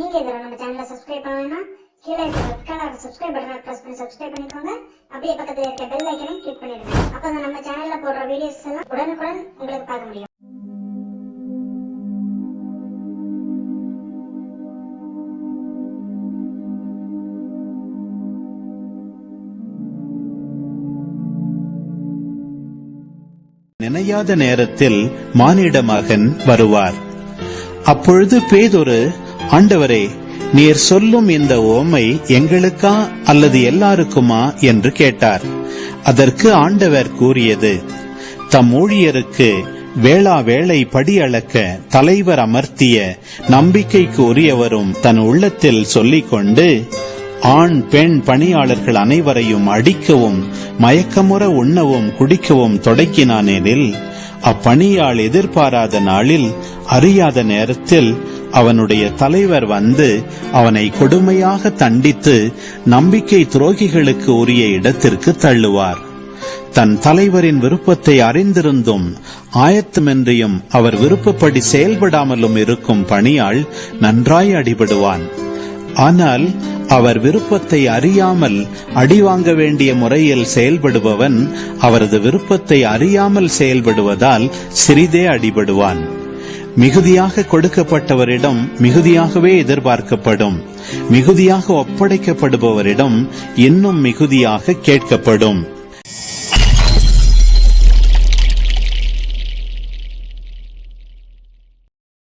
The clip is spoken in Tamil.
நீங்க இதில் நம்ம சேனலை சப்ஸ்கிரைப் பண்ணலைன்னா கீழே இருக்க ரெட் கலர் சப்ஸ்கிரைப் பட்டனை ப்ரெஸ் பண்ணி சப்ஸ்கிரைப் பண்ணிக்கோங்க. அப்படியே பக்கத்தில் இருக்க பெல் ஐக்கனையும் கிளிக் பண்ணிடுங்க. அப்போ நம்ம சேனலில் போடுற வீடியோஸ் எல்லாம் உடனுக்குடன் உங்களுக்கு பார்க்க முடியும். நினையாத நேரத்தில் மானிட மகன் வருவார். அப்பொழுது பேதொரு ஆண்டவரே நீர் சொல்லும் இந்த ஓமை எங்களுக்கா அல்லது எல்லாருக்குமா என்று கேட்டார். அதற்கு ஆண்டவர் கூறியது தம் ஊழியருக்கு வேளா வேளை படி அளக்க தலைவர் அமர்த்திய நம்பிக்கைக்கு உரியவரும் தன் உள்ளத்தில் சொல்லிக்கொண்டு ஆண் பெண் பணியாளர்கள் அனைவரையும் அடிக்கவும் மயக்கமுற உண்ணவும் குடிக்கவும் தொடக்கினானெனில் அப்பணியாள் எதிர்பாராத நாளில் அறியாத நேரத்தில் அவனுடைய தலைவர் வந்து அவனை கொடுமையாக தண்டித்து நம்பிக்கை துரோகிகளுக்கு உரிய இடத்திற்கு தள்ளுவார். தன் தலைவரின் விருப்பத்தை அறிந்திருந்தும் ஆயத்தமின்றியும் அவர் விருப்பப்படி செயல்படாமலும் இருக்கும் பணியாள் நன்றாய் அடிபடுவான். ஆனால் அவர் விருப்பத்தை அறியாமல் அடிவாங்க வேண்டிய முறையில் செயல்படுபவன் அவரது விருப்பத்தை அறியாமல் செயல்படுவதால் சிறிதே அடிபடுவான். மிகுதியாக கொடுக்கப்பட்டவரிடம் மிகுதியாகவே எதிர்பார்க்கப்படும். மிகுதியாக ஒப்படைக்கப்படுபவரிடம் இன்னும் மிகுதியாக கேட்கப்படும்.